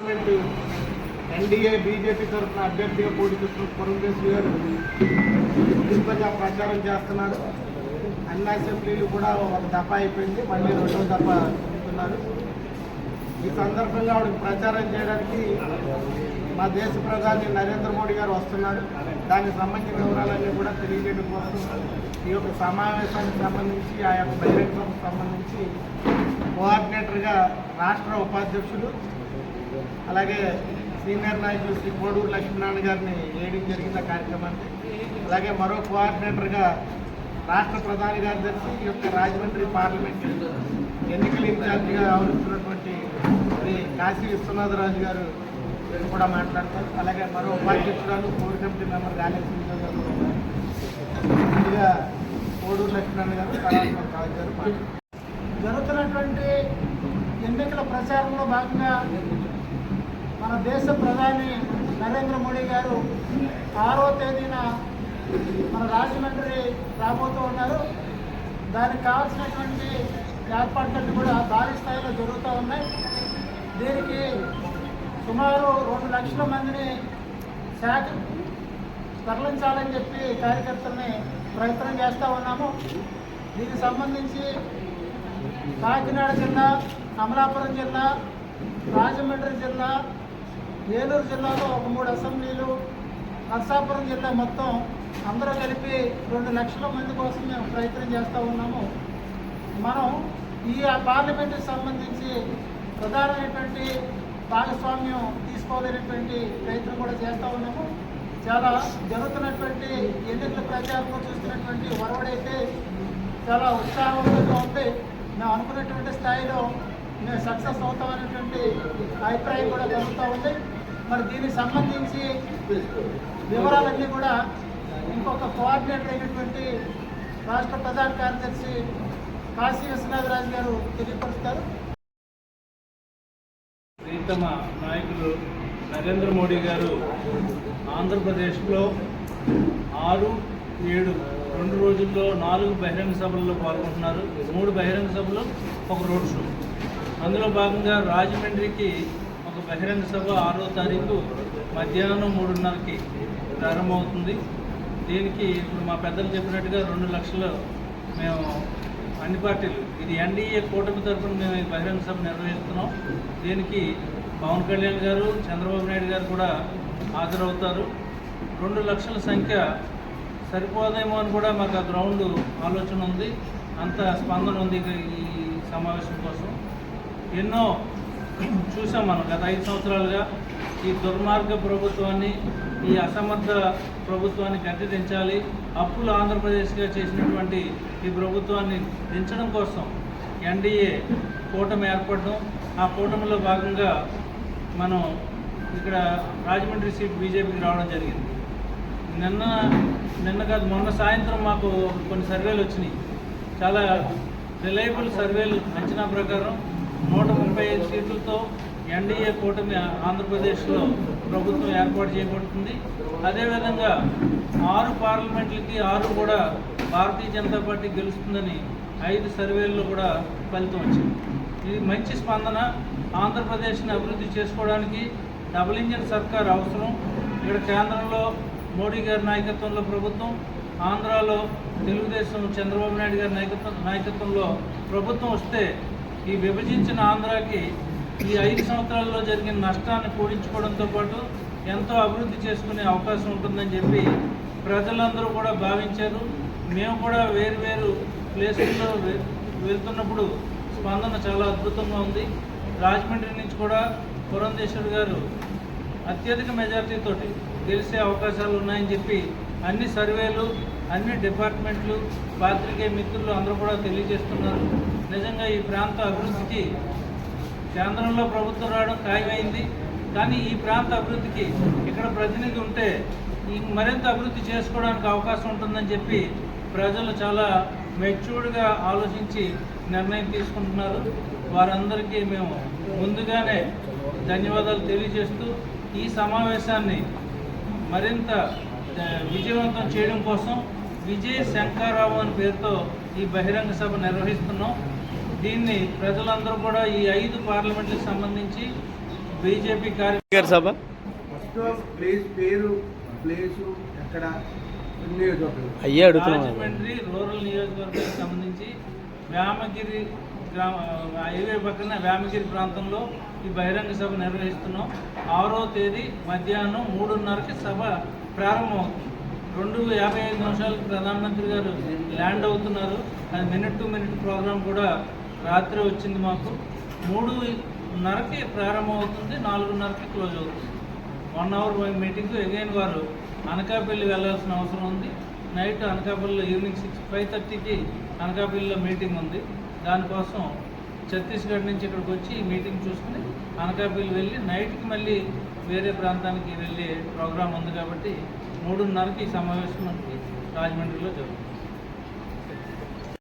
Parliament NDA BJP తరఫున అభ్యర్థిగా పోటీ చేస్తున్న పురంధేశ్వరి గారు తిరుపతిగా ప్రచారం చేస్తున్నారు. అన్ని అసెంబ్లీలు కూడా ఒక దఫా అయిపోయింది. మళ్ళీ రెండో దఫా చెప్తున్నారు ఈ సందర్భంగా ఆవిడకి ప్రచారం చేయడానికి మా దేశ ప్రధాని నరేంద్ర మోడీ గారు వస్తున్నారు. దానికి సంబంధించిన వివరాలన్నీ కూడా తెలియజేయడం కోసం ఈ యొక్క సమావేశానికి సంబంధించి ఆ యొక్క బహిరంగ సంబంధించి కోఆర్డినేటర్గా రాష్ట్ర ఉపాధ్యక్షులు అలాగే సీనియర్ నాయకులు శ్రీ కోడూరు లక్ష్మీనారాయణ గారిని వేయడం జరిగింది ఆ కార్యక్రమాన్ని అలాగే మరో కోఆర్డినేటర్గా రాష్ట్ర ప్రధాన కార్యదర్శి ఈ యొక్క రాజమండ్రి పార్లమెంట్ ఎన్నికల ఇన్ఛార్జిగా వ్యవహరిస్తున్నటువంటి శ్రీ కాశీ విశ్వనాథరాజు గారు కూడా మాట్లాడతారు. అలాగే మరో ఉపాధ్యక్షురాలు కోర్ కమిటీ మెంబర్ గాలేశ్వరి గారు ముందుగా కోడూరు లక్ష్మీనారాయణ గారు రాజు గారు జరుగుతున్నటువంటి ఎన్నికల ప్రచారంలో భాగంగా మన దేశ ప్రధాని నరేంద్ర మోడీ గారు ఆరో తేదీన మన రాజమండ్రి రాబోతూ ఉన్నారు. దానికి కావాల్సినటువంటి ఏర్పాట్లన్నీ కూడా భారీ స్థాయిలో జరుగుతూ ఉన్నాయి. దీనికి సుమారు రెండు లక్షల మందిని శాఖ తరలించాలని చెప్పి కార్యకర్తల్ని ప్రయత్నం చేస్తూ ఉన్నాము. దీనికి సంబంధించి కాకినాడ జిల్లా అమలాపురం జిల్లా రాజమండ్రి జిల్లా ఏలూరు జిల్లాలో ఒక మూడు అసెంబ్లీలు నర్సాపురం జిల్లా మొత్తం అందరూ కలిపి రెండు లక్షల మంది కోసం మేము ప్రయత్నం చేస్తూ ఉన్నాము. మనం ఈ ఆ పార్లమెంటుకి సంబంధించి ప్రధానమైనటువంటి భాగస్వామ్యం తీసుకోలేనటువంటి ప్రయత్నం కూడా చేస్తూ ఉన్నాము. చాలా జరుగుతున్నటువంటి ఎన్నికల ప్రచారంలో చూస్తున్నటువంటి వరవడైతే చాలా ఉత్సాహవంతంగా ఉంది. మేము అనుకున్నటువంటి స్థాయిలో మేము సక్సెస్ అవుతామనేటువంటి అభిప్రాయం కూడా కలుగుతూ ఉంది. మరి దీనికి సంబంధించి వివరాలన్నీ కూడా ఇంకొక కోఆర్డినేటర్ అయినటువంటి రాష్ట్ర ప్రధాన కార్యదర్శి కాశీ విశ్వనాథరాజు గారు తెలియపరుస్తారు. ప్రీతమ నాయకులు నరేంద్ర మోడీ గారు ఆంధ్రప్రదేశ్లో ఆరు ఏడు రెండు రోజుల్లో నాలుగు బహిరంగ సభల్లో పాల్గొంటున్నారు. మూడు బహిరంగ సభలు ఒక రోడ్ షో. అందులో భాగంగా రాజమండ్రికి బహిరంగ సభ ఆరో తారీఖు మధ్యాహ్నం మూడున్నరకి ప్రారంభమవుతుంది. దీనికి ఇప్పుడు మా పెద్దలు చెప్పినట్టుగా రెండు లక్షలు మేము అన్ని పార్టీలు ఇది ఎన్డీఏ కూటమి తరఫున మేము ఈ బహిరంగ సభ నిర్వహిస్తున్నాం. దీనికి పవన్ కళ్యాణ్ గారు చంద్రబాబు నాయుడు గారు కూడా హాజరవుతారు. రెండు లక్షల సంఖ్య సరిపోదేమో అని కూడా మాకు ఆ గ్రౌండ్ ఆలోచన ఉంది. అంత స్పందన ఉంది ఈ సమావేశం కోసం. ఎన్నో చూసాం మనం గత ఐదు సంవత్సరాలుగా ఈ దుర్మార్గ ప్రభుత్వాన్ని ఈ అసమర్థ ప్రభుత్వాన్ని గట్టి దించాలి అప్పులు ఆంధ్రప్రదేశ్గా చేసినటువంటి ఈ ప్రభుత్వాన్ని దించడం కోసం ఎన్డీఏ కూటమి ఏర్పడడం. ఆ కూటమిలో భాగంగా మనం ఇక్కడ రాజమండ్రి సీట్ బీజేపీకి రావడం జరిగింది. నిన్న నిన్న కాదు మొన్న సాయంత్రం మాకు కొన్ని సర్వేలు వచ్చినాయి. చాలా రిలయబుల్ సర్వేలు అంచనా ప్రకారం నూట ఐదు సీట్లతో ఎన్డీఏ కూటమి ఆంధ్రప్రదేశ్లో ప్రభుత్వం ఏర్పాటు చేయబడుతుంది. అదేవిధంగా ఆరు పార్లమెంట్లకి ఆరు కూడా భారతీయ జనతా పార్టీ గెలుస్తుందని ఐదు సర్వేల్లో కూడా ఫలితం వచ్చింది. ఇది మంచి స్పందన. ఆంధ్రప్రదేశ్ని అభివృద్ధి చేసుకోవడానికి డబుల్ ఇంజిన్ సర్కార్ అవసరం. ఇక్కడ కేంద్రంలో మోడీ గారి నాయకత్వంలో ప్రభుత్వం ఆంధ్రాలో తెలుగుదేశం చంద్రబాబు నాయుడు గారి నాయకత్వం నాయకత్వంలో ప్రభుత్వం వస్తే ఈ విభజించిన ఆంధ్రాకి ఈ ఐదు సంవత్సరాల్లో జరిగిన నష్టాన్ని కూడించుకోవడంతో పాటు ఎంతో అభివృద్ధి చేసుకునే అవకాశం ఉంటుందని చెప్పి ప్రజలందరూ కూడా భావించారు. మేము కూడా వేరువేరు ప్లేసుల్లో వె- వెళ్తున్నప్పుడు స్పందన చాలా అద్భుతంగా ఉంది. రాజమండ్రి నుంచి కూడా పురంధేశ్వర్ గారు అత్యధిక మెజార్టీతో గెలిచే అవకాశాలు ఉన్నాయని చెప్పి అన్ని సర్వేలు అన్ని డిపార్ట్మెంట్లు పాత్రికేయ మిత్రులు అందరూ కూడా తెలియజేస్తున్నారు. నిజంగా ఈ ప్రాంత అభివృద్ధికి కేంద్రంలో ప్రభుత్వం రావడం ఖాయమైంది. కానీ ఈ ప్రాంత అభివృద్ధికి ఇక్కడ ప్రతినిధి ఉంటే ఈ మరింత అభివృద్ధి చేసుకోవడానికి అవకాశం ఉంటుందని చెప్పి ప్రజలు చాలా మెచ్యూర్డ్గా ఆలోచించి నిర్ణయం తీసుకుంటున్నారు. వారందరికీ మేము ముందుగానే ధన్యవాదాలు తెలియజేస్తూ ఈ సమావేశాన్ని మరింత విజయవంతం చేయడం కోసం విజయ్ శంకారావు అని పేరుతో ఈ బహిరంగ సభ నిర్వహిస్తున్నాం. దీన్ని ప్రజలందరూ కూడా ఈ ఐదు పార్లమెంట్లకు సంబంధించి బీజేపీ కార్య గారి సభ? ఫస్ట్ ప్లేస్ పేరు ప్లేసు ఎక్కడ? అయ్యే రాజమండ్రి రూరల్ నియోజకవర్గానికి సంబంధించి వేమగిరి గ్రామ హైవే పక్కన వేమగిరి ప్రాంతంలో ఈ బహిరంగ సభ నిర్వహిస్తున్నాం. ఆరో తేదీ మధ్యాహ్నం మూడున్నరకి సభ ప్రారంభమవుతుంది. రెండు యాభై ఐదు నిమిషాలకు ప్రధానమంత్రి గారు ల్యాండ్ అవుతున్నారు. అది మినిట్ టు మినిట్ ప్రోగ్రాం కూడా రాత్రి వచ్చింది మాకు. మూడున్నరకి ప్రారంభం అవుతుంది నాలుగున్నరకి క్లోజ్ అవుతుంది. వన్ అవర్ మీటింగ్ ఎగైన్ వారు అనకాపల్లి వెళ్ళాల్సిన అవసరం ఉంది. నైట్ అనకాపల్లిలో ఈవినింగ్ సిక్స్ ఫైవ్ థర్టీకి అనకాపల్లిలో మీటింగ్ ఉంది. దానికోసం ఛత్తీస్గఢ్ నుంచి ఇక్కడికి వచ్చి ఈ మీటింగ్ చూసుకుని అనకాపల్లి వెళ్ళి నైట్కి మళ్ళీ వేరే ప్రాంతానికి వెళ్ళే ప్రోగ్రాం ఉంది కాబట్టి మూడున్నరకి ఈ సమావేశం మనకి రాజమండ్రిలో జరుగుతుంది.